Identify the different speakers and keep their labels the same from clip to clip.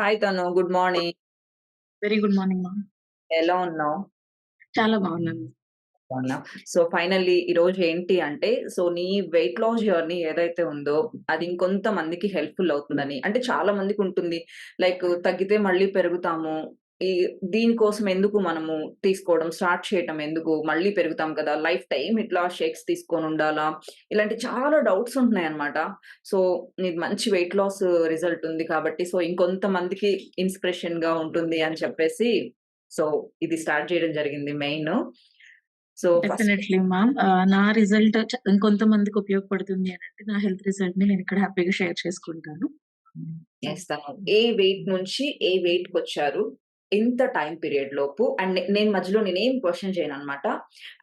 Speaker 1: Hi Tanu. Good morning.
Speaker 2: Very good morning ma'am.
Speaker 1: ఎలా ఉన్నావు?
Speaker 2: చాలా బాగున్నాను.
Speaker 1: బాగున్నా. సో, ఫైనల్లీ ఈరోజు ఏంటి అంటే, సో, నీ వెయిట్ లాస్ జర్నీ ఏదైతే ఉందో, అది ఇంకొంతమందికి హెల్ప్‌ఫుల్ అవుతుందని. అంటే చాలా మందికుంటుంది. లైక్ తగ్గితే మళ్ళీ పెరుగుతాము. ఈ దీనికోసం ఎందుకు మనము తీసుకోవడం, స్టార్ట్ చేయటం ఎందుకు? మళ్ళీ పెరుగుతాం కదా! లైఫ్ టైమ్ ఇట్లా షేక్స్ తీసుకొనుండాలా? ఇలాంటి చాలా డౌట్స్ ఉంటున్నాయన్నమాట. సో, నీది మంచి వెయిట్ లాస్ రిజల్ట్ ఉంది కాబట్టి, సో, ఇంకొంతమందికి ఇన్‌స్పిరేషన్‌గా ఉంటుంది అని చెప్పేసి, సో, ఇది స్టార్ట్ చేయడం జరిగింది మెయిన్. So,
Speaker 2: definitely ma'am. నా రిజల్ట్ ఇంకొంతమందికి ఉపయోగపడుతుంది అనంటే, నా హెల్త్ రిజల్ట్‌ని నేనిక్కడ హ్యాపీగా షేర్ చేసుకుంటాను.
Speaker 1: ఏ వెయిట్ నుంచి ఏ వెయిట్‌కొచ్చారు? ఎంత టైం పీరియడ్ లోపు? అండ్ నేను మధ్యలో నేనేం క్వషన్ చేయను అనమాట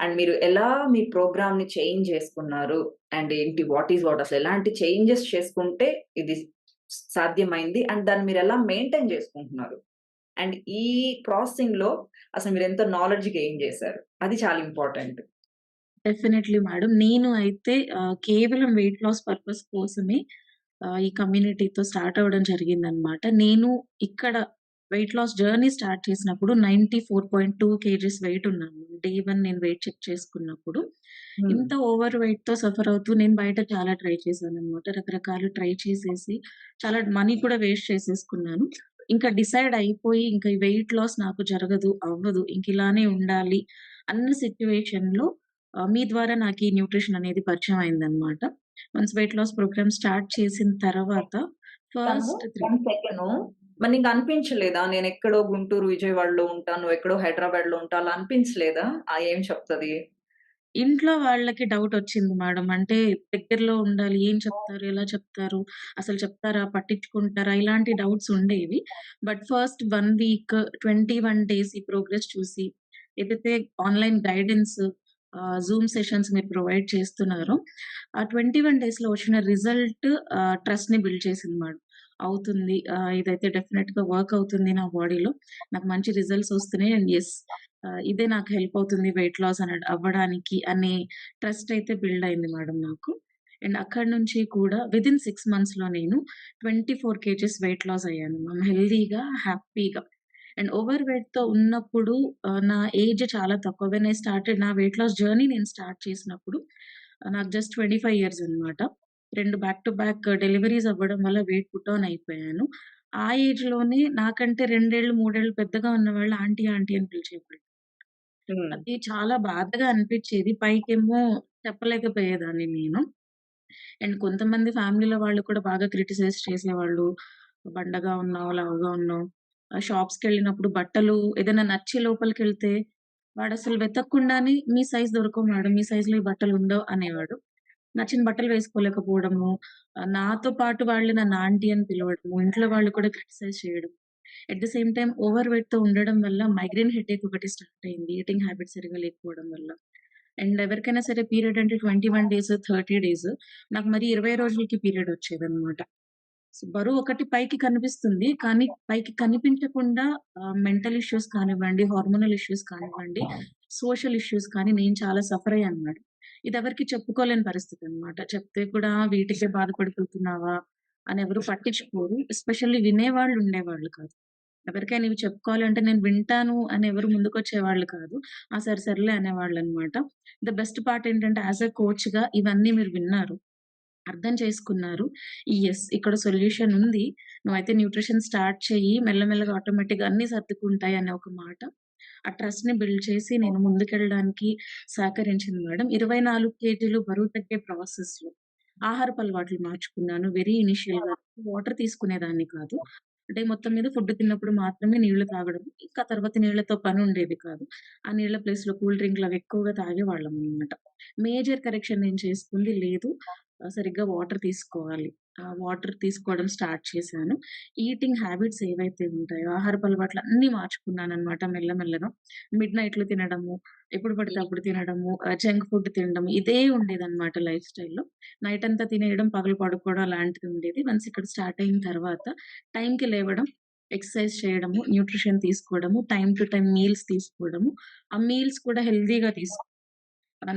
Speaker 1: అండ్ మీరు ఎలా మీ ప్రోగ్రామ్‌ని చేంజ్ చేసుకున్నారు? అండ్ ఏంటి? What is what? అసలు ఎలాంటి చేంజెస్ చేసుకుంటే ఇది సాధ్యమైంది? అండ్ దాన్ని మీరు ఎలా మెయింటైన్ చేసుకుంటున్నారు? అండ్ ఈ ప్రాసెసింగ్లో అసలు మీరు ఎంత నాలెడ్జ్ గెయిన్ చేశారు? అది చాలా ఇంపార్టెంట్.
Speaker 2: Definitely madam. నేను అయితే కేవలం వెయిట్ లాస్ పర్పస్ కోసమే ఈ కమ్యూనిటీతో స్టార్ట్ అవ్వడం జరిగిందనమాట. నేను ఇక్కడ వెయిట్ లాస్ జర్నీ స్టార్ట్ చేసినప్పుడు 94.2 కేజీస్ వెయిట్ ఉన్నాను. డే 1 నేను వెయిట్ చెక్ చేసుకున్నప్పుడు.
Speaker 1: హ్మ్.
Speaker 2: ఇంత ఓవర్ వెయిట్‌తో సఫర్ అవుతూ నేను బయట చాలా ట్రై చేశాననమాట. రకరకాలు ట్రై చేసేసి, చాలా మనీ కూడా వేస్ట్ చేసేసుకున్నాను. ఇంకా డిసైడ్ అయిపోయి, ఇంక వెయిట్ లాస్ నాకు జరగదు, అవ్వదు. ఇంక ఇలానే ఉండాలి అన్న సిట్యుయేషన్‌లో ఆహ్, మీ ద్వారా నాకు ఈ న్యూట్రిషన్ అనేది పరిచయం అయిందనమాట. Once weight loss programme start చేసిన తర్వాత ఫస్ట్ 3
Speaker 1: 1 సెకను. మరి నీకు అనిపించలేదా? నేను ఎక్కడో గుంటూరు, విజయవాడలో ఉంటాను. నువ్వెక్కడో హైదరాబాద్‌లో ఉంటా అలా అనిపించలేదా? ఆ ఏం చెప్తది?
Speaker 2: ఇంట్లో వాళ్ళకి డౌట్ వచ్చింది మేడం. అంటే దగ్గరలో ఉండాలి. ఏం చెప్తారు? ఎలా చెప్తారు? అసలు చెప్తారా? పట్టించుకుంటారా? ఇలాంటి డౌట్స్ ఉండేవి. But first one week, 21 days ఈ ప్రోగ్రెస్ చూసి, ఏదైతే ఆన్‌లైన్ గైడెన్స్ జూమ్ సెషన్స్ మీరు ప్రొవైడ్ చేస్తున్నారో, ఆ ట్వంటీ వన్ డేస్లో వచ్చిన రిజల్ట్ ట్రస్ట్ని బిల్డ్ చేసింది మేడం. అవుతుంది. ఇదైతే డెఫినెట్గా వర్క్ అవుతుంది నా బాడీలో. నాకు మంచి రిజల్ట్స్ వస్తున్నాయి. అండ్ ఎస్ ఇదే నాకు హెల్ప్ అవుతుంది వెయిట్ లాస్ అని అవ్వడానికి అనే ట్రస్ట్ అయితే బిల్డ్ అయింది మేడం నాకు. అండ్ అక్కడి నుంచి కూడా వితిన్ సిక్స్ మంత్స్‌లో నేను 24 కేజీస్ వెయిట్ లాస్ అయ్యాను మ్యామ్. హెల్దీగా హ్యాపీగా. అండ్ ఓవర్ వెయిట్‌తో ఉన్నప్పుడు నా ఏజ్ చాలా తక్కువ. వెన్ ఐ స్టార్టెడ్ నా వెయిట్ లాస్ జర్నీ నేను స్టార్ట్ చేసినప్పుడు నాకు జస్ట్ 25 ఇయర్స్ అనమాట. 2 బ్యాక్ టు బ్యాక్ డెలివరీస్ అవ్వడం వల్ల వెయిట్ పుట్ ఆన్ అయిపోయాను. ఆ ఏజ్‌లోనే నాకంటే 2 ఏళ్ళు, 3 ఏళ్ళు పెద్దగా ఉన్నవాళ్ళు ఆంటీ, ఆంటీ అని పిలిచేవాళ్ళు. అది చాలా బాధగా అనిపిచ్చేది. పైకేమో చెప్పలేకపోయేదాన్ని నేను. అండ్ కొంతమంది ఫ్యామిలీలో వాళ్ళు కూడా బాగా క్రిటిసైజ్ చేసేవాళ్ళు. బండగా ఉన్నావు, లావుగా ఉన్నావు. ఆహ్, షాప్స్‌కెళ్ళినప్పుడు బట్టలు ఏదైనా నచ్చి లోపలికెళ్తే, వాడసలు వెతక్కుండానే మీ సైజ్ దొరకవు మేడం. మీ సైజ్‌లో ఈ బట్టలు ఉండవు అనేవాడు. నచ్చిన బట్టలు వేసుకోలేకపోవడము, నాతో పాటు వాళ్ళు నన్ను ఆంటీ అని పిలవడము, ఇంట్లో వాళ్ళు కూడా క్రిటిసైజ్ చేయడం. At the same time over వెయిట్తో ఉండడం వల్ల మైగ్రేన్ హెడేక్ ఒకటి స్టార్ట్ అయింది. ఈటింగ్ హ్యాబిట్స్ సరిగా లేకపోవడం వల్ల. అండ్ ఎవరికైనా సరే పీరియడ్ అంటే 21 డేస్, 30 డేస్. నాకు మరి 20 రోజులకి పీరియడ్ వచ్చేదనమాట. సో, బరువు ఒకటి పైకి కనిపిస్తుంది. కానీ పైకి కనిపించకుండా మెంటల్ ఇష్యూస్ కానివ్వండి, హార్మోనల్ ఇష్యూస్ కానివ్వండి, సోషల్ ఇష్యూస్ కానీ నేను చాలా సఫర్ అయ్యాను మేడం. ఇదెవరికీ చెప్పుకోలేని పరిస్థితి అనమాట. చెప్తే కూడా వీటికే బాధపడిపోతున్నావా అని ఎవరు పట్టించుకోరు. ఎస్పెషల్లీ వినేవాళ్ళు ఉండేవాళ్ళు కాదు. ఎవరికైనా ఇవి చెప్పుకోవాలి అంటే నేను వింటాను అని ఎవరు ముందుకొచ్చేవాళ్ళు కాదు. ఆ! సరే సరేలే అనేవాళ్ళనమాట. ద బెస్ట్ పార్ట్ ఏంటంటే యాస్ ఎ కోచ్‌గా ఇవన్నీ మీరు విన్నారు. అర్థం చేసుకున్నారు. యెస్ ఇక్కడ సొల్యూషన్ ఉంది. నువ్వైతే న్యూట్రిషన్ స్టార్ట్ చెయ్యి. మెల్లమెల్లగా ఆటోమేటిక్‌గా అన్నీ సర్దుకుంటాయి అనే ఒక మాట. ఆ ట్రస్ట్‌ని బిల్డ్ చేసి నేను ముందుకెళ్ళడానికి సహకరించింది మేడం. 24 కేజీలు బరువు తగ్గే ప్రాసెస్‌లో ఆహారపు అలవాట్లు మార్చుకున్నాను. వెరీ ఇనీషియల్‌గా వాటర్ తీసుకునేదాన్ని కాదు. డే మొత్తం మీద ఫుడ్ తిన్నప్పుడు మాత్రమే నీళ్ళు తాగడం. ఇంకా తర్వాత నీళ్ళతో పని ఉండేది కాదు. ఆ నీళ్ళ ప్లేస్‌లో కూల్ డ్రింక్‌లు అవి ఎక్కువగా తాగేవాళ్ళమనమాట. మేజర్ కరెక్షన్ నేను చేసుకుంది లేదు. సరిగ్గా వాటర్ తీసుకోవాలి. ఆ వాటర్ తీసుకోవడం స్టార్ట్ చేశాను. ఈటింగ్ హ్యాబిట్స్ ఏవైతే ఉంటాయో ఆహారపు అలవాట్లు అన్నీ మార్చుకున్నాననమాట మెల్లమెల్లగా. మిడ్ నైట్‌లో తినడము, ఎప్పుడు పడితే అప్పుడు తినడము, జంక్ ఫుడ్ తినడం ఇదే ఉండేదనమాట లైఫ్ స్టైల్‌లో. నైట్ అంతా తినేయడం, పగలు పడుకోవడం అలాంటిది ఉండేది. వన్స్ ఇక్కడ స్టార్ట్ అయిన తర్వాత టైంకి లేవడం, ఎక్సర్సైజ్ చేయడము, న్యూట్రిషన్ తీసుకోవడము, టైమ్ టు టైమ్ మీల్స్ తీసుకోవడము. ఆ మీల్స్ కూడా హెల్తీగా తీసుకో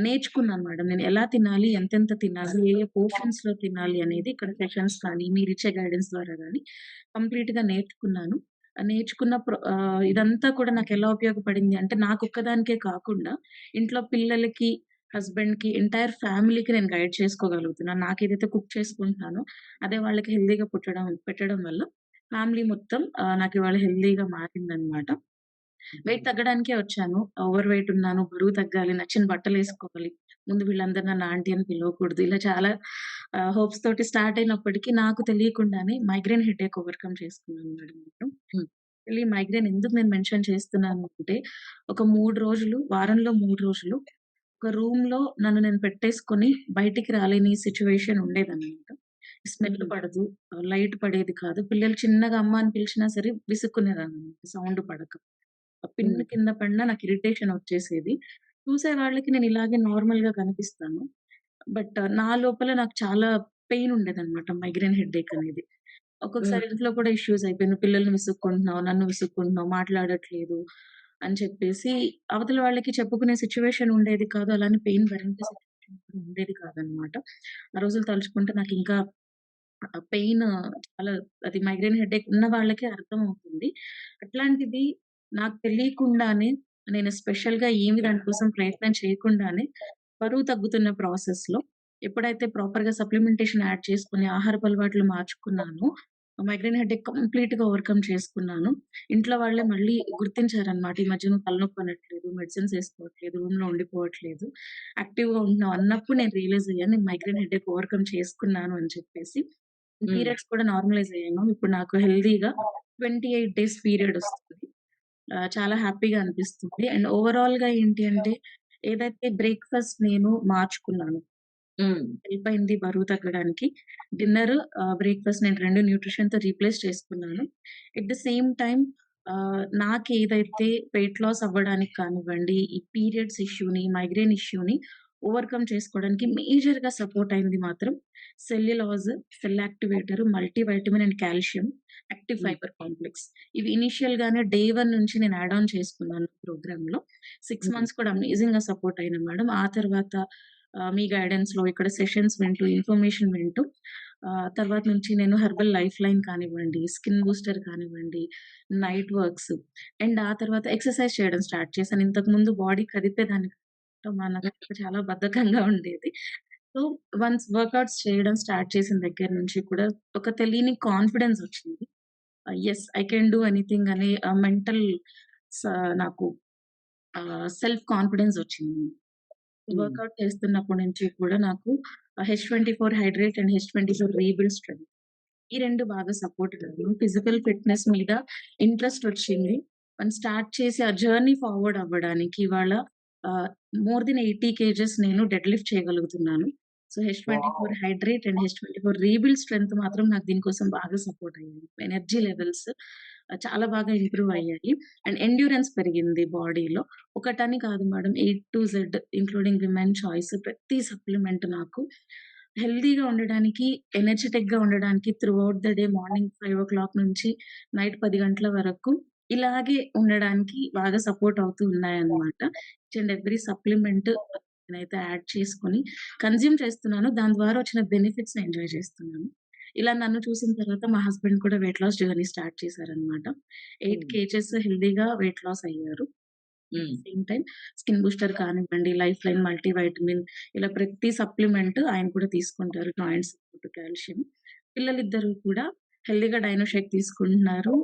Speaker 2: నేర్చుకున్నాను మేడం. నేను ఎలా తినాలి? ఎంతెంత తినాలి? ఏ ఏ పోర్షన్స్‌లో తినాలి? అనేది ఇక్కడ సెషన్స్ కానీ, ఇచ్చే గైడెన్స్ ద్వారా కానీ కంప్లీట్గా నేర్చుకున్నాను. నేర్చుకున్న ఇదంతా కూడా నాకు ఎలా ఉపయోగపడింది అంటే నాకు ఒక్కదానికే కాకుండా ఇంట్లో పిల్లలకి, హస్బెండ్కి ఎంటైర్ ఫ్యామిలీకి నేను గైడ్ చేసుకోగలుగుతున్నాను. నాకు ఏదైతే కుక్ చేసుకుంటున్నానో అదే వాళ్ళకి హెల్తీగా పుట్టడం పెట్టడం వల్ల ఫ్యామిలీ మొత్తం నాకు ఇవాళ హెల్తీగా మారిందనమాట. వెయిట్ తగ్గడానికే వచ్చాను. ఓవర్ వెయిట్ ఉన్నాను. బరువు తగ్గాలి. నచ్చిన బట్టలేసుకోవాలి. ముందు వీళ్ళందరూ నన్ను ఆంటీ అని పిలవకూడదు. ఇలా చాలా హోప్స్ తోటి స్టార్ట్ అయినప్పటికీ నాకు తెలియకుండానే మైగ్రేన్ హెడేక్ ఓవర్‌కమ్ చేసుకున్నాను మేడం నేను. యాక్చువల్లీ మైగ్రేన్ ఎందుకు నేను మెన్షన్ చేస్తున్నాను అంటే ఒక 3 రోజులు వారంలో 3 రోజులు ఒక రూమ్‌లో నన్ను నేను పెట్టేసుకొని బయటికి రాలేని సిట్యుయేషన్ ఉండేదనమాట. స్మెల్. పడదు. లైట్ పడేది కాదు. పిల్లలు చిన్నగా అమ్మ అని పిలిచినా సరే విసుక్కునేదాన్ననమాట సౌండ్ పడక. పిన్. కింద పడినా నాకు ఇరిటేషన్ వచ్చేసేది. చూసే వాళ్ళకి నేను ఇలాగే నార్మల్‌గా కనిపిస్తాను. బట్ నా లోపల నాకు చాలా పెయిన్ ఉండేదనమాట మైగ్రేన్ హెడేక్ అనేది. ఒక్కొక్కసారి. ఇంట్లో కూడా ఇష్యూస్ అయిపోయింది. పిల్లల్ని విసుక్కుంటున్నావు, నన్ను విసుక్కుంటున్నావు, మాట్లాడట్లేదు అని చెప్పేసి అవతల వాళ్ళకి చెప్పుకునే సిట్యుయేషన్ ఉండేది కాదు. అలానే పెయిన్ భరించే సిట్యుయేషన్ కూడా ఉండేది కాదనమాట. ఆ రోజులు తలుచుకుంటే నాకింకా ఆ పెయిన్ చాలా అది మైగ్రేన్ హెడేక్ ఉన్న వాళ్ళకే అర్థమవుతుంది. అట్లాంటిది నాకు తెలియకుండానే నేను స్పెషల్‌గా ఏమి దాని కోసం ప్రయత్నం చేయకుండానే బరువు తగ్గుతున్న ప్రాసెస్‌లో ఎప్పుడైతే ప్రాపర్‌గా సప్లిమెంటేషన్ యాడ్ చేసుకొని ఆహారపు అలవాట్లు మార్చుకున్నానో మైగ్రేన్ హెడేక్ కంప్లీట్‌గా ఓవర్‌కమ్ చేసుకున్నాను. ఇంట్లో వాళ్ళే మళ్ళీ గుర్తించారనమాట. ఈ మధ్య నువ్వు తలనొప్పి అనట్లేదు, మెడిసిన్స్ ఏసుకోవట్లేదు, రూమ్‌లో ఉండిపోవట్లేదు, యాక్టివ్‌గా ఉంటున్నావు అన్నప్పుడు నేను రియలైజ్ అయ్యాను. నేను మైగ్రేన్ హెడేక్ ఓవర్‌కమ్ చేసుకున్నాను అని చెప్పేసి. పీరియడ్స్ కూడా నార్మలైజ్ అయ్యాను. ఇప్పుడు నాకు హెల్తీగా 28 డేస్ పీరియడ్ ఒస్తుంది. చాలా హ్యాపీగా అనిపిస్తుంది. అండ్ ఓవరాల్‌గా ఏంటి అంటే ఏదైతే బ్రేక్‌ఫాస్ట్ నేను మార్చుకున్నానో. హెల్ప్ అయింది బరువు తగ్గడానికి. డిన్నర్ బ్రేక్‌ఫాస్ట్ నేను 2 న్యూట్రిషన్‌తో రీప్లేస్ చేసుకున్నాను. At the same time ah, నాకేదైతే వెయిట్ లాస్ అవ్వడానికి కానివ్వండి, ఈ పీరియడ్స్ ఇష్యూని, మైగ్రేన్ ఇష్యూని ఓవర్‌కమ్ చేసుకోవడానికి మేజర్‌గా సపోర్ట్ అయింది మాత్రం cellulose, cell activator, multi vitamin and calcium, active. Fibre complex. ఇవి ఇనీషియల్‌గానే డే 1 నుంచి నేను యాడ్ ఆన్ చేసుకున్నాను ప్రోగ్రామ్‌లో. 6
Speaker 1: హ్మ్.
Speaker 2: మంత్స్ కూడా అమేజింగ్‌గా సపోర్ట్ అయినాయి మేడం. ఆ తర్వాత మీ గైడెన్స్‌లో ఇక్కడ సెషన్స్ వింటూ, ఇన్ఫర్మేషన్ వింటూ తర్వాత నుంచి నేను హెర్బల్ లైఫ్ లైన్ కానివ్వండి, స్కిన్ బూస్టర్ కానివ్వండి, నైట్ వర్క్స్ అండ్ ఆ తర్వాత ఎక్సర్సైజ్ చేయడం స్టార్ట్ చేశాను. ఇంతకుముందు బాడీ కదిపేదాన్ని కాదు. మా
Speaker 1: హ్మ్.
Speaker 2: నాకు చాలా బద్ధకంగా ఉండేది. సో, వన్స్ వర్కౌట్స్ చేయడం స్టార్ట్ చేసిన దగ్గర నుంచి కూడా ఒక తెలియని కాన్ఫిడెన్స్ వచ్చింది. Yes I can do anything అనే మెంటల్ నాకు సెల్ఫ్ కాన్ఫిడెన్స్ వచ్చింది. వర్కౌట్ చేస్తున్నప్పటి నుంచి కూడా నాకు ఆహ్, H24 hydrate and H24 rebuild strength ఈ 2 బాగా సపోర్ట్. ఫిజికల్ ఫిట్‌నెస్ మీద ఇంట్రెస్ట్ వచ్చింది. మనం స్టార్ట్ చేసి ఆ జర్నీ ఫార్వర్డ్ అవ్వడానికి ఇవాళ మోర్ దెన్ 80 కేజెస్ నేను డెడ్ లిఫ్ట్ చేయగలుగుతున్నాను. So, H24
Speaker 1: wow!
Speaker 2: Hydrate and H24 rebuild strength మాత్రం నాకు దీనికోసం బాగా సపోర్ట్ అయ్యాయి. ఎనర్జీ లెవెల్స్ చాలా బాగా ఇంప్రూవ్ అయ్యాయి. అండ్ ఎండ్యూరెన్స్ పెరిగింది బాడీలో. ఒకటని కాదు madam. A to Z including women choice ప్రతి సప్లిమెంట్ నాకు హెల్తీగా ఉండడానికి, ఎనర్జిటిక్‌గా ఉండడానికి throughout the day morning 5:00 నుంచి నైట్ 10 గంటల వరకు ఇలాగే ఉండడానికి బాగా సపోర్ట్ అవుతూ ఉన్నాయన్నమాట. ఈచ్ అండ్ ఎవ్రీ సప్లిమెంట్ నేనైతే యాడ్ చేసుకొని కన్జ్యూమ్ చేస్తున్నాను. దాని ద్వారా వచ్చిన బెనిఫిట్స్‌ని ఎంజాయ్ చేస్తున్నాను. ఇలా నన్ను చూసిన తర్వాత మా హస్బెండ్ కూడా వెయిట్ లాస్ జర్నీ స్టార్ట్ చేశారన్నమాట. 8
Speaker 1: హ్మ్.
Speaker 2: కేజెస్ హెల్తీగా వెయిట్ లాస్ అయ్యారు. సేమ్ టైమ్ స్కిన్ బూస్టర్ కానివ్వండి, లైఫ్ లైన్ మల్టీ వైటమిన్ ఇలా ప్రతి సప్లిమెంట్ ఆయన కూడా తీసుకుంటారు. Joints calcium. పిల్లలిద్దరూ కూడా హెల్తీగా డైనో షేక్ తీసుకుంటున్నారు.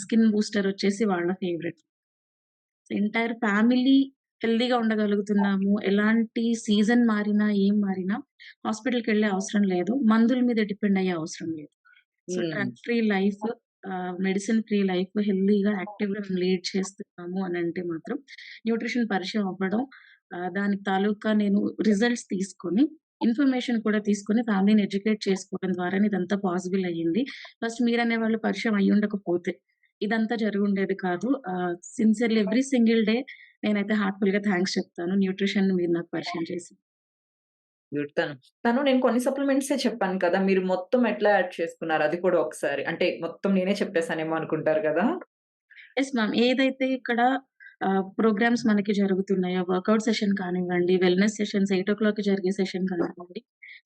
Speaker 2: స్కిన్ బూస్టర్ వచ్చేసి వాళ్ళ ఫేవరెట్. ఎంటైర్ ఫ్యామిలీ హెల్తీగా ఉండగలుగుతున్నాము. ఎలాంటి సీజన్ మారినా, ఏం మారినా హాస్పిటల్‌కెళ్ళే అవసరం లేదు. మందుల మీద డిపెండ్ అయ్యే అవసరం లేదు. So. Drug free life medicine free life హెల్తీగా, యాక్టివ్‌గా లీడ్ చేస్తున్నాము అనంటే మాత్రం న్యూట్రిషన్ పరిచయం అవ్వడం దానికి తాలూకా నేను రిజల్ట్స్ తీసుకొని, ఇన్ఫర్మేషన్ కూడా తీసుకొని ఫ్యామిలీని ఎడ్యుకేట్ చేసుకోవడం ద్వారానే ఇదంతా పాసిబుల్ అయ్యింది. ఫస్ట్ మీరనే వాళ్ళు పరిచయం అయ్యుండకపోతే ఇదంతా జరిగుండేది కాదు. సిన్సియర్‌లీ ఎవ్రీ సింగిల్ డే నేనైతే హార్ట్‌ఫుల్‌గా థాంక్స్ చెప్తాను. న్యూట్రిషన్‌ని మీరు నాకు పరిచయం చేసి.
Speaker 1: తను. తను నేను కొన్ని సప్లిమెంట్సే చెప్పాను కదా! మీరు మొత్తం ఎట్లా యాడ్ చేసుకున్నారు? అది కూడా ఒకసారి. అంటే మొత్తం నేనే చెప్పేసానేమో అనుకుంటారు గదా!
Speaker 2: Yes ma'am. ఏదైతే ఇక్కడ ప్రోగ్రామ్స్ మనకి జరుగుతున్నాయో వర్కౌట్ సెషన్ కానివ్వండి, వెల్‌నెస్ సెషన్స్ 8:00కి జరిగే సెషన్ కానివ్వండి,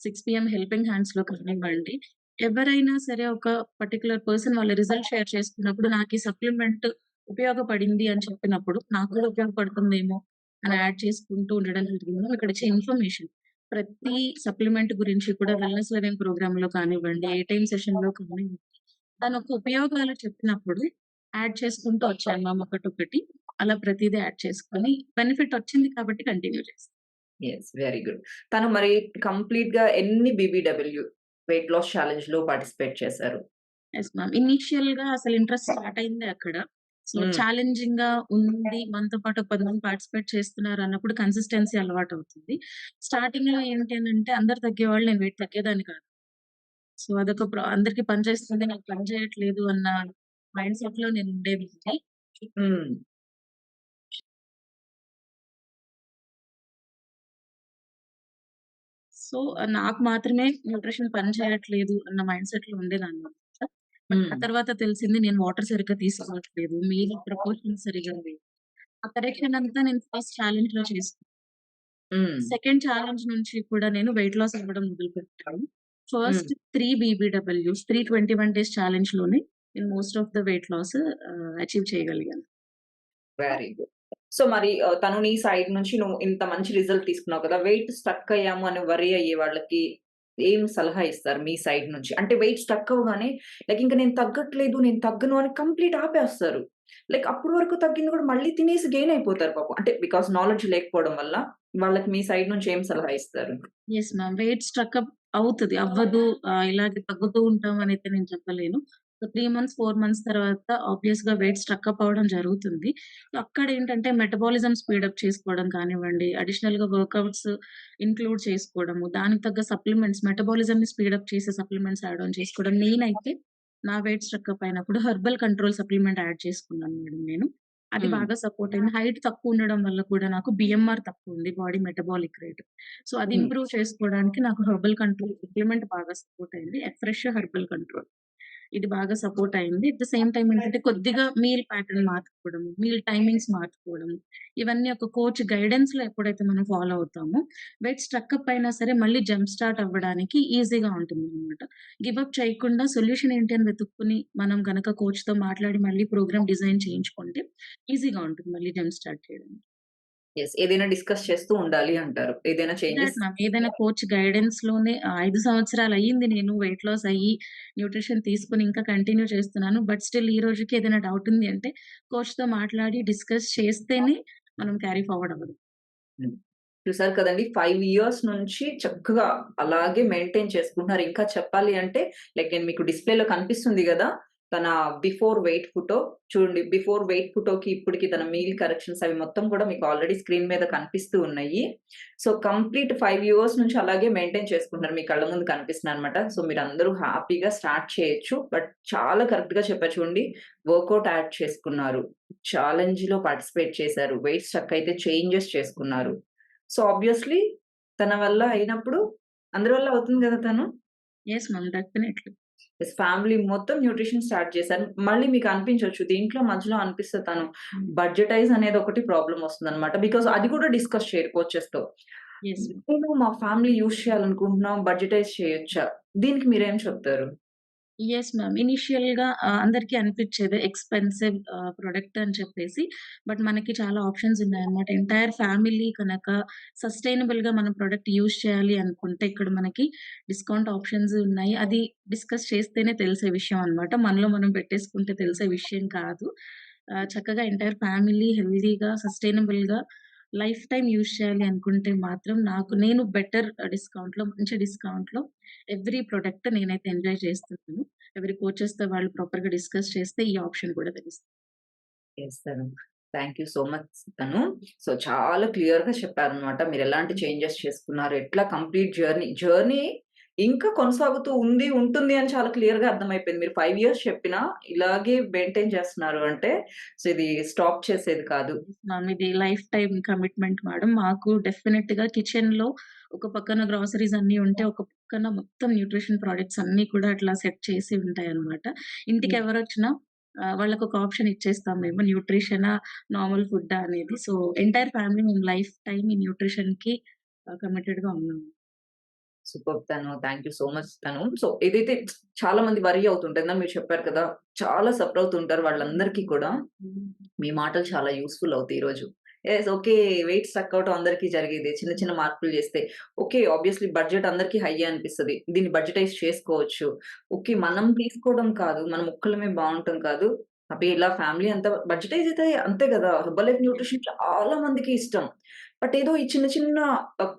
Speaker 2: సిక్స్ పిఎం హెల్పింగ్ హ్యాండ్స్లో కానివ్వండి, ఎవరైనా సరే ఒక పర్టిక్యులర్ పర్సన్ వాళ్ళ రిజల్ట్ షేర్ చేసుకున్నప్పుడు నాకీ సప్లిమెంట్ ఉపయోగపడింది అని చెప్పినప్పుడు, నాకు కూడా ఉపయోగపడుతుందేమో అని యాడ్ చేసుకుంటూ ఉండడం జరిగింది. ఇక్కడ ఇన్ఫర్మేషన్ ప్రతి సప్లిమెంట్ గురించి కూడా వెల్‌నెస్ లివింగ్ ప్రోగ్రామ్లో కానివ్వండి, ఏ సెషన్లో కానివ్వండి, దాని ఒక ఉపయోగాలు చెప్పినప్పుడు యాడ్ చేసుకుంటూ వచ్చాను మ్యామ్ ఒకటొకటి. అలా ప్రతీదీ యాడ్ చేసుకొని బెనిఫిట్ వచ్చింది కాబట్టి కంటిన్యూ చేశా.
Speaker 1: యెస్. Very good. తను మరి కంప్లీట్‌గా ఎన్ని బీబీడబ్ల్యూ వెయిట్ లాస్ ఛాలెంజ్‌లో పార్టిసిపేట్ చేశారు?
Speaker 2: Yes ma'am. ఇనీషియల్‌గా అసలు ఇంట్రెస్ట్ స్టార్ట్ అయిందే అక్కడ. సో,
Speaker 1: హ్మ్.
Speaker 2: ఛాలెంజింగ్‌గా ఉంది. మనతో పాటు ఒక 10 మంది పార్టిసిపేట్ చేస్తున్నారు అన్నప్పుడు కన్సిస్టెన్సీ అలవాటవుతుంది. స్టార్టింగ్‌లో ఏంటి అనంటే అందరూ తగ్గేవాళ్ళు. నేను వెయిట్ తగ్గేదాన్ని కాదు. సో, అదొక అందరికి పని చేస్తుంది. నాకు పని చేయట్లేదు అన్న మైండ్ సెట్‌లో నేను ఉండేదాన్ని. సో, నాకు మాత్రమే న్యూట్రిషన్ పని చేయట్లేదు అన్న మైండ్ సెట్‌లో ఉండేదాన్ననమాట. బట్ ఆ. తర్వాత తెలిసింది నేను వాటర్ సరిగ్గా తీసుకోవట్లేదు. మీల్ ప్రపోర్షన్ సరిగ్గా లేదు. ఆ కరెక్షన్ అంతా నేను ఫస్ట్ ఛాలెంజ్‌లో చేసుకున్నా.
Speaker 1: హ్మ్.
Speaker 2: సెకండ్ ఛాలెంజ్ నుంచి కూడా నేను వెయిట్ లాస్ అవ్వడం మొదలుపెట్టాను. ఫస్ట్
Speaker 1: హ్మ్.
Speaker 2: 3 బీబీడబ్ల్యూస్ 3 21 డేస్ ఛాలెంజ్‌లోనే నేను most of the weight loss achieve చేయగలిగాను.
Speaker 1: Very good. సో, మరి తను నీ సైడ్ నుంచి నువ్వు ఇంత మంచి రిజల్ట్ తీసుకున్నావు కదా! వెయిట్ స్టక్ అయ్యాము అని వరీ అయ్యే వాళ్ళకి ఏం సలహా ఇస్తారు మీ సైడ్ నుంచి? అంటే వెయిట్ స్టక్ అవ్వగానే లైక్ ఇంకా నేను తగ్గట్లేదు, నేను తగ్గను అని కంప్లీట్ ఆపేస్తారు. లైక్ అప్పటి వరకు తగ్గింది కూడా మళ్ళీ తినేసి గెయిన్ అయిపోతారు పాపం. అంటే బికాస్ నాలెడ్జ్ లేకపోవడం వల్ల వాళ్ళకి మీ సైడ్ నుంచి ఏం సలహా ఇస్తారు?
Speaker 2: Yes ma'am. Weight struck up అవుతది. అవ్వదు ఇలాగే తగ్గుతూ ఉంటాం అని అయితే నేను చెప్పలేను. 3 మంత్స్, 4 మంత్స్ తర్వాత ఆబ్వియస్‌గా వెయిట్ స్ట్రక్ అప్ అవ్వడం జరుగుతుంది. అక్కడేంటంటే మెటబాలిజం స్పీడప్ చేసుకోవడం కానివ్వండి, అడిషనల్‌గా వర్కౌట్స్ ఇంక్లూడ్ చేసుకోవడము, దానికి తగ్గ సప్లిమెంట్స్ మెటబాలిజంని స్పీడప్ చేసే సప్లిమెంట్స్ యాడ్ ఆన్ చేసుకోవడం. నేనైతే నా వెయిట్ స్ట్రక్ అప్ అయినప్పుడు హెర్బల్ కంట్రోల్ సప్లిమెంట్ యాడ్ చేసుకున్నాను మేడం నేను. అది
Speaker 1: హ్మ్.
Speaker 2: బాగా సపోర్ట్ అయింది. హైట్ తక్కువ ఉండడం వల్ల కూడా నాకు BMR తక్కువుంది. Body metabolic rate. So, అది. ఇంప్రూవ్ చేసుకోవడానికి నాకు హెర్బల్ కంట్రోల్ సప్లిమెంట్ బాగా సపోర్ట్ అయింది. Afresh herbal control. ఇది బాగా సపోర్ట్ అయింది. ఎట్ ద సేమ్ టైం ఏంటంటే కొద్దిగా మీల్ ప్యాటర్న్ మార్చుకోవడం మీల్ టైమింగ్స్ మార్చుకోవడం ఇవన్నీ ఒక కోచ్ గైడెన్స్లో ఎప్పుడైతే మనం ఫాలో అవుతామో వెయిట్ స్ట్రక్ అప్ అయినా సరే మళ్ళీ జంప్ స్టార్ట్ అవ్వడానికి ఈజీగా ఉంటుందనమాట. గివ్ అప్ చేయకుండా సొల్యూషన్ ఏంటి అని వెతుక్కుని మనం గనక కోచ్‌తో మాట్లాడి మళ్ళీ ప్రోగ్రామ్ డిజైన్ చేయించుకుంటే ఈజీగా ఉంటుంది మళ్ళీ జంప్ స్టార్ట్ చేయడానికి.
Speaker 1: ఏదైనా డిస్కస్ చేస్తూ ఉండాలి అంటారు. ఏదైనా చేంజెస్.
Speaker 2: ఏదైనా కోచ్ గైడెన్స్‌లోనే ఆహ్, 5 సంవత్సరాలు అయ్యింది నేను వెయిట్ లాస్ అయ్యి, న్యూట్రిషన్ తీసుకొని ఇంకా కంటిన్యూ చేస్తున్నాను. బట్ స్టిల్ ఈ రోజుకి ఏదైనా డౌట్ ఉంది అంటే కోచ్‌తో మాట్లాడి డిస్కస్ చేస్తేనే మనం క్యారీ ఫార్వర్డ్ అవ్వదు.
Speaker 1: హ్మ్. చూసారు కదండీ! 5 ఇయర్స్ నుంచి చక్కగా అలాగే మెయింటైన్ చేసుకుంటున్నారు. ఇంకా చెప్పాలి అంటే లైక్ నేను మీకు డిస్‌ప్లేలో కనిపిస్తుంది గదా! తన బిఫోర్ వెయిట్ ఫోటో చూడండి. బిఫోర్ వెయిట్ ఫోటోకి ఇప్పటికి తన మీల్ కరెక్షన్స్ అవి మొత్తం కూడా మీకు ఆల్రెడీ స్క్రీన్ మీద కనిపిస్తూ ఉన్నాయి. సో, కంప్లీట్ ఫైవ్ ఇయర్స్ నుంచి అలాగే మెయింటైన్ చేసుకుంటున్నారు. మీ కళ్ళ ముందు కనిపిస్తున్నాయన్నమాట. సో, మీరు అందరూ హ్యాపీగా స్టార్ట్ చేయొచ్చు. బట్ చాలా కరెక్ట్‌గా చెప్పారు చూడండి. వర్కౌట్ యాడ్ చేసుకున్నారు. ఛాలెంజ్‌లో పార్టిసిపేట్ చేశారు. వెయిట్ స్ట్రక్ అయితే చేంజెస్ చేసుకున్నారు. సో, ఆబ్వియస్‌లీ తన వల్ల అయినప్పుడు అందరి వల్ల అవుతుంది కదా Tanu.
Speaker 2: Yes ma'am. Definitely
Speaker 1: family మొత్తం న్యూట్రిషన్ స్టార్ట్ చేశారు. మళ్ళీ మీకు అనిపించొచ్చు. దీంట్లో మధ్యలో అనిపిస్తది తను బడ్జెటైజ్ అనేది ఒకటి ప్రాబ్లమ్ వస్తుందన్నమాట. బికాస్ అది కూడా డిస్కస్ చేయరు కోచెస్‌తో. నేను మా ఫ్యామిలీ యూజ్ చేయాలనుకుంటున్నాం. బడ్జెటైజ్ చేయొచ్చా? దీనికి మీరేం చెప్తారు?
Speaker 2: Yes ma'am. ఇనిషియల్గా అందరికీ అనిపించేది ఎక్స్‌పెన్సివ్ ప్రొడక్ట్ అని చెప్పేసి. బట్ మనకి చాలా ఆప్షన్స్ ఉన్నాయన్నమాట. ఎంటైర్ ఫ్యామిలీ కనుక సస్టైనబుల్‌గా మనం ప్రొడక్ట్ యూజ్ చేయాలి అనుకుంటే ఇక్కడ మనకి డిస్కౌంట్ ఆప్షన్స్ ఉన్నాయి. అది డిస్కస్ చేస్తేనే తెలిసే విషయం అనమాట మనలో మనం పెట్టేసుకుంటే తెలిసే విషయం కాదు. చక్కగా ఎంటైర్ ఫ్యామిలీ హెల్తీగా, సస్టైనబుల్‌గా లైఫ్ టైం యూజ్ చేయాలి అనుకుంటే మాత్రం నాకు నేను బెటర్ డిస్కౌంట్‌లో మంచి డిస్కౌంట్‌లో ఎవ్రీ ప్రొడక్ట్ నేనైతే ఎంజాయ్ చేస్తున్నాను. ఎవరి కోచెస్‌తో వాళ్ళు ప్రాపర్‌గా డిస్కస్ చేస్తే ఈ ఆప్షన్ కూడా తెలుస్తుంది.
Speaker 1: Yes thank you so much Tanu. So, చాలా క్లియర్‌గా మీరు ఎలాంటి చేంజెస్ చేసుకున్నారు. ఎట్లా కంప్లీట్ జర్నీ, జర్నీ ఇంకా కొనసాగుతూ ఉంది, ఉంటుంది అని చాలా క్లియర్‌గా అర్థమైపోయింది. మీరు 5 ఇయర్స్ చెప్పినా ఇలాగే మెయింటైన్ చేస్తున్నారు అంటే సో, ఇది స్టాప్ చేసేది కాదు.
Speaker 2: ఇది లైఫ్ టైమ్ కమిట్మెంట్ మేడం. మాకు డెఫినిట్‌గా కిచెన్‌లో ఒక పక్కన గ్రోసరీస్ అన్నీ ఉంటే, ఒక పక్కన మొత్తం న్యూట్రిషన్ ప్రొడక్ట్స్ అన్నీ కూడా అట్లా సెట్ చేసి ఉంటాయన్నమాట. ఇంటికి
Speaker 1: హ్మ్.
Speaker 2: ఎవరొచ్చినా ఆహ్, వాళ్ళకొక ఆప్షన్ ఇచ్చేస్తాం మేము. న్యూట్రిషనా, నార్మల్ ఫుడ్డా అనేది. సో, ఎంటైర్ ఫ్యామిలీ మేము లైఫ్ టైమ్ ఈ న్యూట్రిషన్‌కి ఆహ్, కమిటెడ్‌గా ఉన్నాము.
Speaker 1: Super Tanu. Thank you so much Tanu. So, ఏదైతే చాలా మంది వరీ అవుతుంటారు. మీరు చెప్పారు కదా! చాలా సఫర్ అవుతుంటారు వాళ్ళందరికీ కూడా మీ మాటలు చాలా యూస్ఫుల్ అవుతాయి ఈరోజు. యెస్. ఓకే. వెయిట్ స్టక్ అవటం అందరికీ జరిగేది చిన్న చిన్న మార్పులు చేస్తే. ఓకే. ఆబ్వియస్‌లీ బడ్జెట్ అందరికీ హై అనిపిస్తది. దీన్ని బడ్జెటైజ్ చేసుకోవచ్చు. ఓకే. మనం తీసుకోవడం కాదు. మనం ముక్కలమే బాగుంటాం కాదు. అవి ఇలా ఫ్యామిలీ అంతా బడ్జెటైజ్ అయితే అంతే కదా హెర్బల్ లైఫ్ న్యూట్రిషన్ చాలా మందికి ఇష్టం. బట్ ఏదో ఈ చిన్న చిన్న uh,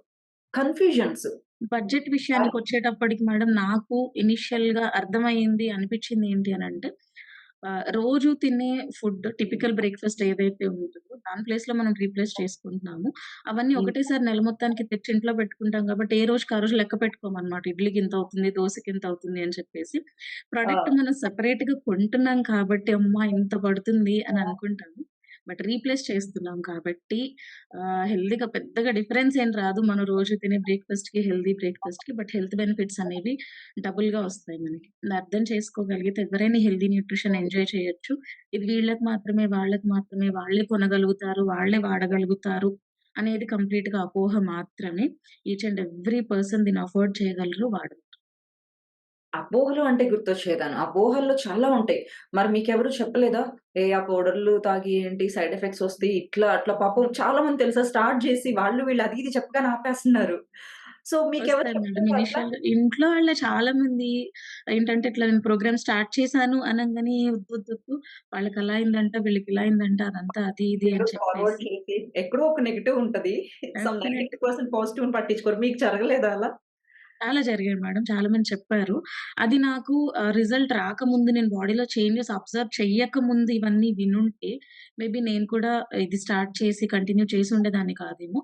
Speaker 1: కన్‌ఫ్యూజన్స్
Speaker 2: బడ్జెట్ విషయానికొచ్చేటప్పటికి మేడం నాకు ఇనీషియల్‌గా అర్థమయింది, అనిపిచ్చింది ఏంటి అనంటే ఆహ్, రోజు తినే ఫుడ్ టిపికల్ బ్రేక్‌ఫాస్ట్ ఏదైతే ఉంటదో దాని ప్లేస్‌లో మనం రీప్లేస్ చేసుకుంటున్నాము. అవన్నీ. ఒకటేసారి నెల మొత్తానికి తెచ్చి ఇంట్లో పెట్టుకుంటాం కాబట్టి ఏ రోజుకి ఆ రోజు లెక్క పెట్టుకోమనమాట. ఇడ్లీకి ఇంతవుతుంది, దోసకి ఇంతవుతుంది అని చెప్పేసి. ప్రొడక్ట్! మనం సెపరేట్‌గా కొంటున్నాం కాబట్టి అమ్మా! ఇంత పడుతుంది అని అనుకుంటాము. బట్ రీప్లేస్ చేస్తున్నాం కాబట్టి హెల్దీగా పెద్దగా డిఫరెన్స్ ఏం రాదు. మనం రోజు తినే బ్రేక్‌ఫాస్ట్‌కి, హెల్తీ బ్రేక్‌ఫాస్ట్‌కి. బట్ హెల్త్ బెనిఫిట్స్ అనేవి డబుల్‌గా వస్తాయి మనకి. అర్థం చేసుకోగలిగితే ఎవరైనా హెల్తీ న్యూట్రిషన్ ఎంజాయ్ చేయొచ్చు. ఇది వీళ్ళకి మాత్రమే, వాళ్ళకి మాత్రమే, వాళ్ళే కొనగలుగుతారు, వాళ్ళే వాడగలుగుతారు అనేది కంప్లీట్‌గా అపోహ మాత్రమే. ఈచ్ అండ్ ఎవ్రీ పర్సన్ దీన్ని అఫోర్డ్ చేయగలరు, వాడగలరు.
Speaker 1: అపోహలు అంటే గుర్తొచ్చేదాను. అపోహల్లో చాలా ఉంటాయి. మరి మీకెవరు చెప్పలేదా? ఏ ఆ పౌడర్‌లు తాగి ఏంటి సైడ్ ఎఫెక్ట్స్ వస్తాయి. ఇట్లా అట్లా పాపం చాలా మంది తెలుసా స్టార్ట్ చేసి వాళ్ళు వీళ్ళు అది ఇది చెప్పగానే ఆపేస్తున్నారు. సో, మీకెవరు
Speaker 2: ఇంట్లో వాళ్ళే చాలా మంది ఏంటంటే ఇట్లా నేను ప్రోగ్రామ్ స్టార్ట్ చేశాను అనంగానే వద్దు వాళ్ళకి అలా అయిందంట, వీళ్ళకి ఇలా అయిందంట అదంతా అది ఇది అని
Speaker 1: చేసి ఎక్కడో ఒక నెగెటివ్ ఉంటది. సమ్
Speaker 2: డెఫినెట్
Speaker 1: 90% పాజిటివ్‌ని పట్టించుకోరు. మీకు జరగలేదా అలా?
Speaker 2: చాలా జరిగాయి మేడం. చాలా మంది చెప్పారు. అది నాకు రిజల్ట్ రాకముందు నేను బాడీలో చేంజెస్ అబ్జర్వ్ చెయ్యకముందు ఇవన్నీ వినుంటే మేబీ నేను కూడా ఇది స్టార్ట్ చేసి కంటిన్యూ చేసి ఉండేదాన్ని కాదేమో.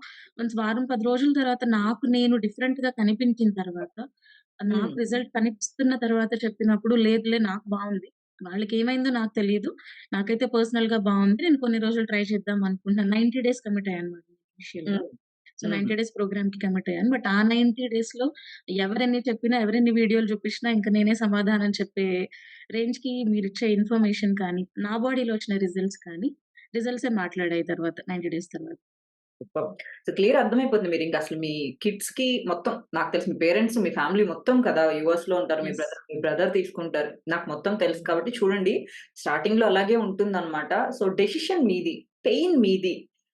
Speaker 2: వారం, 10 రోజుల తర్వాత నాకు నేను డిఫరెంట్‌గా కనిపించిన తర్వాత నాకు. రిజల్ట్ కనిపిస్తున్న తర్వాత చెప్పినప్పుడు లేదులే నాకు బావుంది. వాళ్ళకేమైందో నాకు తెలీదు. నాకైతే పర్సనల్‌గా బావుంది. నేను కొన్ని రోజులు ట్రై చేద్దాం అనుకుంటున్నాను. 90 డేస్ కమిట్ అయ్యానన్నమాట ఇనీషియల్‌గా. సో. 90 డేస్ ప్రోగ్రామ్‌కి కమిట్ అయ్యాను. బట్ ఆ 90 డేస్‌లో ఎవరెన్ని చెప్పినా, ఎవరెన్ని వీడియోలు చూపించినా ఇంక నేనే సమాధానం చెప్పే రేంజ్‌కి మీరిచ్చే ఇన్ఫర్మేషన్ కానీ, నా బాడీలో వచ్చిన రిజల్ట్స్ కానీ, రిజల్ట్సే మాట్లాడాయి తర్వాత 90 డేస్ తర్వాత.
Speaker 1: సో, క్లియర్ అర్థమైపోతుంది మీరింక అసలు మీ కిడ్స్‌కి మొత్తం నాకు తెలిసి మీ పేరెంట్స్, మీ ఫ్యామిలీ మొత్తం కదా! యూఎస్‌లో ఉంటారు. మీ. బ్రదర్ మీ బ్రదర్ తీసుకుంటారు. నాకు మొత్తం తెలుసు కాబట్టి చూడండి స్టార్టింగ్‌లో అలాగే ఉంటుందన్నమాట. సో, డెసిషన్ మీది. పెయిన్ మీది.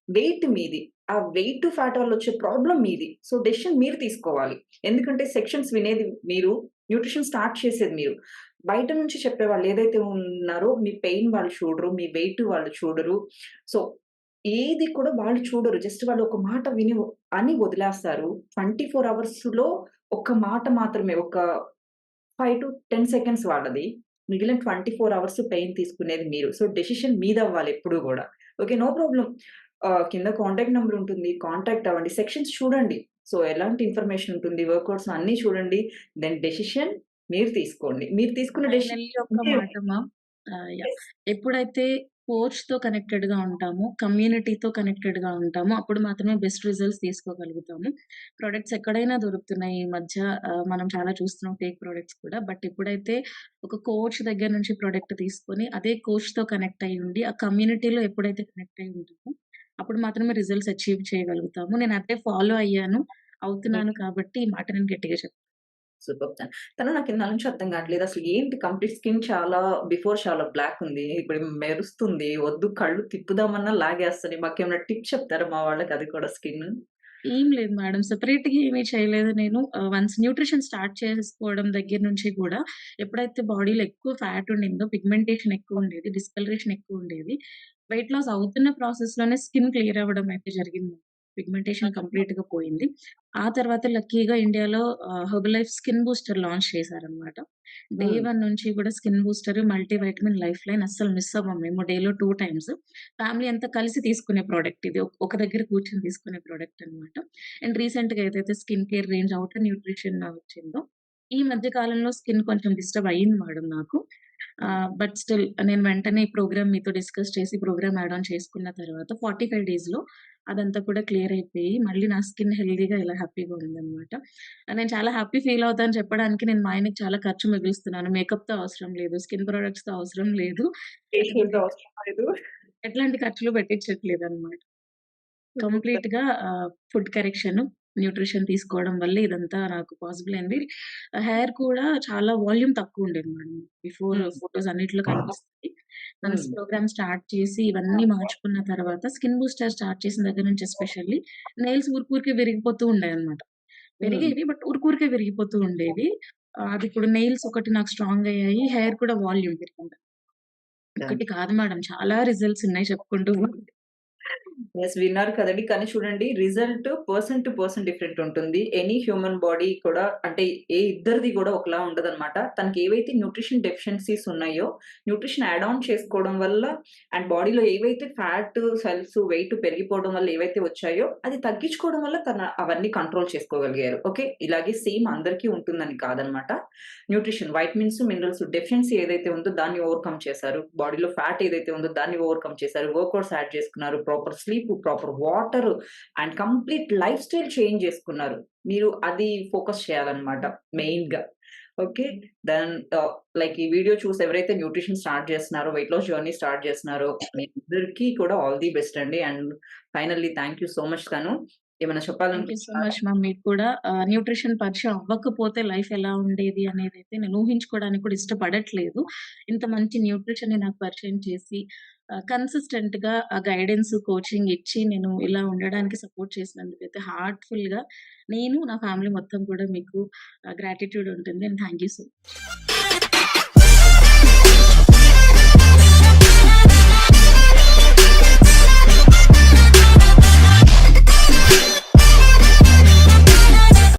Speaker 1: వెయిట్ మీది. ఆ వెయిట్, ఫ్యాట్ వల్ల వచ్చే ప్రాబ్లం మీది. సో, డెసిషన్ మీరు తీసుకోవాలి. ఎందుకంటే సెక్షన్స్ వినేది మీరు. న్యూట్రిషన్ స్టార్ట్ చేసేది మీరు. బయట నుంచి చెప్పే వాళ్ళు ఏదైతే ఉన్నారో మీ పెయిన్ వాళ్ళు చూడరు. మీ వెయిట్ వాళ్ళు చూడరు. సో, ఏది కూడా వాళ్ళు చూడరు. జస్ట్ వాళ్ళు ఒక మాట విని అని వదిలేస్తారు. 24 అవర్స్‌లో ఒక మాట మాత్రమే ఒక 5-10 సెకండ్స్ వాళ్ళది. మిగిలిన 24 అవర్స్ పెయిన్ తీసుకునేది మీరు. సో, డెసిషన్ మీద అవ్వాలి ఎప్పుడు కూడా ఓకే. నో ప్రాబ్లం కింద కాంటాక్ట్ నంబర్ ఉంటుంది. కాంటాక్ట్ అవ్వండి. సెక్షన్స్ చూడండి. సో, ఎలాంటి ఇన్ఫర్మేషన్ ఉంటుంది, వర్కౌట్స్ అన్నీ చూడండి. దెన్ డెసిషన్ మీరు తీసుకోండి. మీరు తీసుకున్న డెసిషన్
Speaker 2: ఫైనల్లీ ఒక్క
Speaker 1: ఉంటే
Speaker 2: మాట మ్యామ్. ఆహ్, యాహ్!
Speaker 1: యెస్.
Speaker 2: ఎప్పుడైతే కోచ్‌తో కనెక్టెడ్‌గా ఉంటామో, కమ్యూనిటీతో కనెక్టెడ్‌గా ఉంటామో, అప్పుడు మాత్రమే బెస్ట్ రిజల్ట్స్ తీసుకోగలుగుతాము. ప్రొడక్ట్స్ ఎక్కడైనా దొరుకుతున్నాయి ఈ మధ్య మనం చాలా చూస్తున్నాం ఫేక్ ప్రొడక్ట్స్ కూడా. బట్ ఎప్పుడైతే ఒక కోచ్ దగ్గర నుంచి ప్రొడక్ట్ తీసుకొని, అదే కోచ్‌తో కనెక్ట్ అయ్యి ఉండి, ఆ కమ్యూనిటీలో ఎప్పుడైతే కనెక్ట్ అయ్యి ఉంటామో, అప్పుడు మాత్రమే రిజల్ట్స్ అచీవ్ చేయగలుగుతాము. నేను అదే ఫాలో అయ్యాను. అవుతున్నాను. కాబట్టి ఈ మాట నేను గట్టిగా చెప్తాను.
Speaker 1: సూపర్బ్ తను. తను నాకు ఇందాల నుంచి అర్థం కావట్లేదు. అసలు ఏంటి కంప్లీట్ స్కిన్ చాలా బిఫోర్ చాలా బ్లాక్ ఉంది. ఇప్పుడు మెరుస్తుంది. వద్దు కళ్ళు తిప్పుదామన్నా లాగేస్తది. మాకేమైనా టిప్ చెప్తారా మా వాళ్ళకి అది కూడా స్కిన్?
Speaker 2: ఏం లేదు మేడం. సెపరేట్‌గా ఏమీ చేయలేదు నేను. వన్స్ న్యూట్రిషన్ స్టార్ట్ చేసుకోవడం దగ్గర నుంచి కూడా ఎప్పుడైతే బాడీలో ఎక్కువ ఫ్యాట్ ఉండిందో, పిగ్మెంటేషన్ ఎక్కువుండేది, డిస్కలరేషన్ ఎక్కువుండేది. వెయిట్ లాస్ అవుతున్న ప్రాసెస్‌లోనే స్కిన్ క్లియర్ అవ్వడం అయితే జరిగింది. పిగ్మెంటేషన్ కంప్లీట్‌గా పోయింది. ఆ తర్వాత లక్కీగా ఇండియాలో హెర్బలైఫ్ స్కిన్ బూస్టర్ లాంచ్ చేశారన్నమాట. డే. 1 నుంచి కూడా skin booster, multi vitamin, lifeline అస్సలు మిస్ అవ్వము మేము. డేలో 2 టైమ్స్. ఫ్యామిలీ అంతా కలిసి తీసుకునే ప్రొడక్ట్ ఇది. ఒక దగ్గర కూర్చొని తీసుకునే ప్రొడక్ట్ అన్నమాట. అండ్ రీసెంట్‌గా ఏదైతే skin care range outer nutrition వచ్చిందో, ఈ మధ్య కాలంలో స్కిన్ కొంచెం డిస్టర్బ్ అయింది మేడం నాకు. బట్ స్టిల్ నేను వెంటనే ఈ ప్రోగ్రామ్ మీతో డిస్కస్ చేసి ప్రోగ్రామ్ యాడ్ ఆన్ చేసుకున్న తర్వాత 45 డేస్‌లో అదంతా కూడా క్లియర్ అయిపోయి మళ్ళీ నా స్కిన్ హెల్తీగా ఇలా హ్యాపీగా ఉందనమాట. నేను చాలా హ్యాపీ ఫీల్ అవుతాను చెప్పడానికి నేను మా ఆయనకి చాలా ఖర్చు మిగులుస్తున్నాను. మేకప్‌తో అవసరం లేదు. స్కిన్ ప్రొడక్ట్స్‌తో అవసరం లేదు.
Speaker 1: ఫేషియల్‌తో అవసరం లేదు.
Speaker 2: ఎట్లాంటి ఖర్చులు పెట్టించట్లేదనమాట. కంప్లీట్‌గా ఆహ్, ఫుడ్ కరెక్షన్, న్యూట్రిషన్ తీసుకోవడం వల్లే ఇదంతా నాకు పాసిబుల్ అయింది. హెయిర్ కూడా చాలా వాల్యూమ్ తక్కువుండేది మేడం. బిఫోర్. ఫోటోస్ అన్నిట్లో కనిపిస్తది.
Speaker 1: హ్మ్.
Speaker 2: ప్రోగ్రామ్ స్టార్ట్ చేసి ఇవన్నీ మార్చుకున్న తర్వాత స్కిన్ బూస్టర్ స్టార్ట్ చేసిన దగ్గర నుంచి ఎస్పెషల్లీ నెయిల్స్ ఊరికూరికే విరిగిపోతూ ఉండేయన్నమాట.
Speaker 1: హ్మ్.
Speaker 2: పెరిగేవి బట్ ఊరికూరికే విరిగిపోతూ ఉండేవి. అది ఇప్పుడు నెయిల్స్ ఒకటి నాకు స్ట్రాంగ్ అయ్యాయి. హెయిర్ కూడా వాల్యూమ్ పెరిగింది. ఒకటి కాదు మేడం చాలా రిజల్ట్స్ ఉన్నాయి చెప్పుకుంటూ
Speaker 1: ఎస్ విన్నారు కదండీ! కానీ చూడండి result person to person different ఉంటుంది. ఎనీ హ్యూమన్ బాడీ కూడా అంటే ఏ ఇద్దరిది కూడా ఒకలా ఉండదనమాట. తనకి ఏవైతే న్యూట్రిషన్ డెఫిషియన్సీస్ ఉన్నాయో, న్యూట్రిషన్ యాడ్ ఆన్ చేసుకోవడం వల్ల అండ్ బాడీలో ఏవైతే ఫ్యాట్ సెల్స్ వెయిట్ పెరిగిపోవడం వల్ల ఏవైతే వచ్చాయో, అది తగ్గించుకోవడం వల్ల తను అవన్నీ కంట్రోల్ చేసుకోగలిగారు. ఓకే. ఇలాగే సేమ్ అందరికీ ఉంటుందని కాదనమాట. న్యూట్రిషన్ వైటమిన్స్, మినరల్స్ డెఫిషియన్సీ ఏదైతే ఉందో దాన్ని ఓవర్‌కమ్ చేశారు. బాడీలో ఫ్యాట్ ఏదైతే ఉందో దాన్ని ఓవర్‌కమ్ చేశారు. వర్కౌట్స్ యాడ్ చేసుకున్నారు. Proper sleep, proper water and complete lifestyle change చేసుకున్నారు. మీరు అది ఫోకస్ చేయాలన్నమాట మెయిన్‌గా. ఓకే. దెన్ లైక్ ఈ వీడియో చూసి ఎవరైతే న్యూట్రిషన్ స్టార్ట్ చేస్తున్నారో, వెయిట్ లాస్ జర్నీ స్టార్ట్ చేస్తున్నారో మీ ఇద్దరికీ కూడా ఆల్ ది బెస్ట్ అండి. And finally thank you so much Tanu. ఏమైనా
Speaker 2: యూ సో? Much ma'am. మీకు కూడా న్యూట్రిషన్ పరిచయం అవ్వకపోతే లైఫ్ ఎలా ఉండేది అనేదైతే నేను ఊహించుకోవడానికి కూడా ఇష్టపడట్లేదు. ఇంత మంచి న్యూట్రిషన్‌ని నాకు పరిచయం చేసి కన్సిస్టెంట్‌గా ఆ గైడెన్స్, కోచింగ్ ఇచ్చి నేను ఇలా ఉండడానికి సపోర్ట్ చేసినందుకైతే హార్ట్‌ఫుల్‌గా నేను, నా ఫ్యామిలీ మొత్తం కూడా మీకు గ్రాటిట్యూడ్ ఉంటుంది. And thank you so much.